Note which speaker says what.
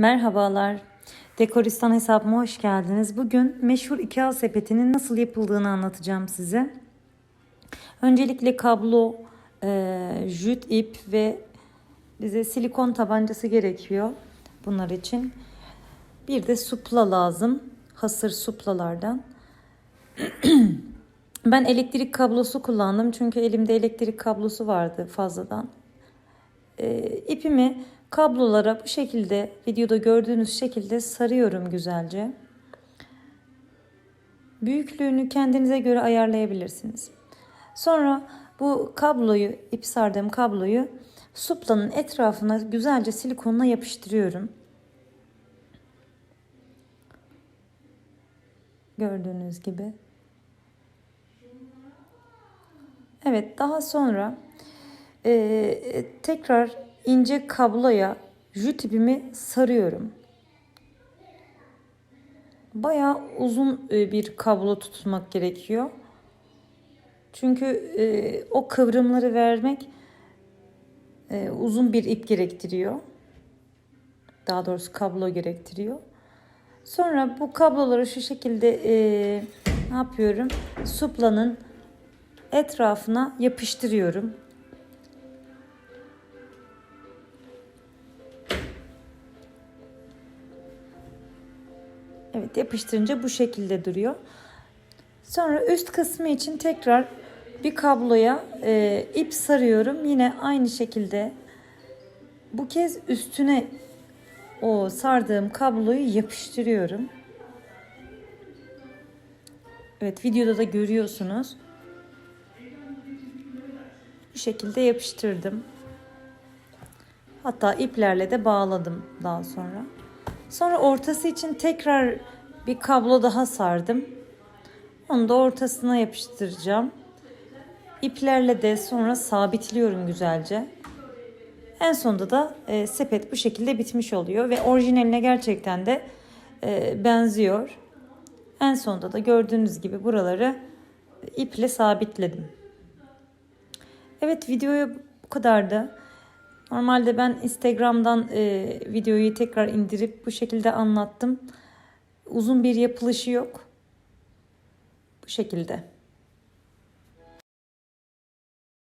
Speaker 1: Merhabalar. Dekoristan hesabıma hoş geldiniz. Bugün meşhur Ikea sepetinin nasıl yapıldığını anlatacağım size. Öncelikle kablo, e, jüt ip ve bize silikon tabancası gerekiyor bunlar için. Bir de supla lazım. Hasır suplalardan. ben elektrik kablosu kullandım çünkü elimde elektrik kablosu vardı fazladan. E, ipimi kablolara bu şekilde videoda gördüğünüz şekilde sarıyorum güzelce. Büyüklüğünü kendinize göre ayarlayabilirsiniz. Sonra bu kabloyu, ip sardığım kabloyu suplanın etrafına güzelce silikonla yapıştırıyorum. Gördüğünüz gibi. Evet, daha sonra e, tekrar ince kabloya jüt ipimi sarıyorum. Bayağı uzun e, bir kablo tutmak gerekiyor. Çünkü e, o kıvrımları vermek e, uzun bir ip gerektiriyor. Daha doğrusu kablo gerektiriyor. Sonra bu kabloları şu şekilde e, ne yapıyorum? Suplanın etrafına yapıştırıyorum. Evet yapıştırınca bu şekilde duruyor. Sonra üst kısmı için tekrar bir kabloya e, ip sarıyorum. Yine aynı şekilde bu kez üstüne o sardığım kabloyu yapıştırıyorum. Evet videoda da görüyorsunuz. Bu şekilde yapıştırdım. Hatta iplerle de bağladım daha sonra. Sonra ortası için tekrar bir kablo daha sardım. Onu da ortasına yapıştıracağım. İplerle de sonra sabitliyorum güzelce. En sonunda da e, sepet bu şekilde bitmiş oluyor ve orijinaline gerçekten de e, benziyor. En sonunda da gördüğünüz gibi buraları iple sabitledim. Evet videoya bu kadardı. Normalde ben Instagram'dan e, videoyu tekrar indirip bu şekilde anlattım. Uzun bir yapılışı yok. Bu şekilde.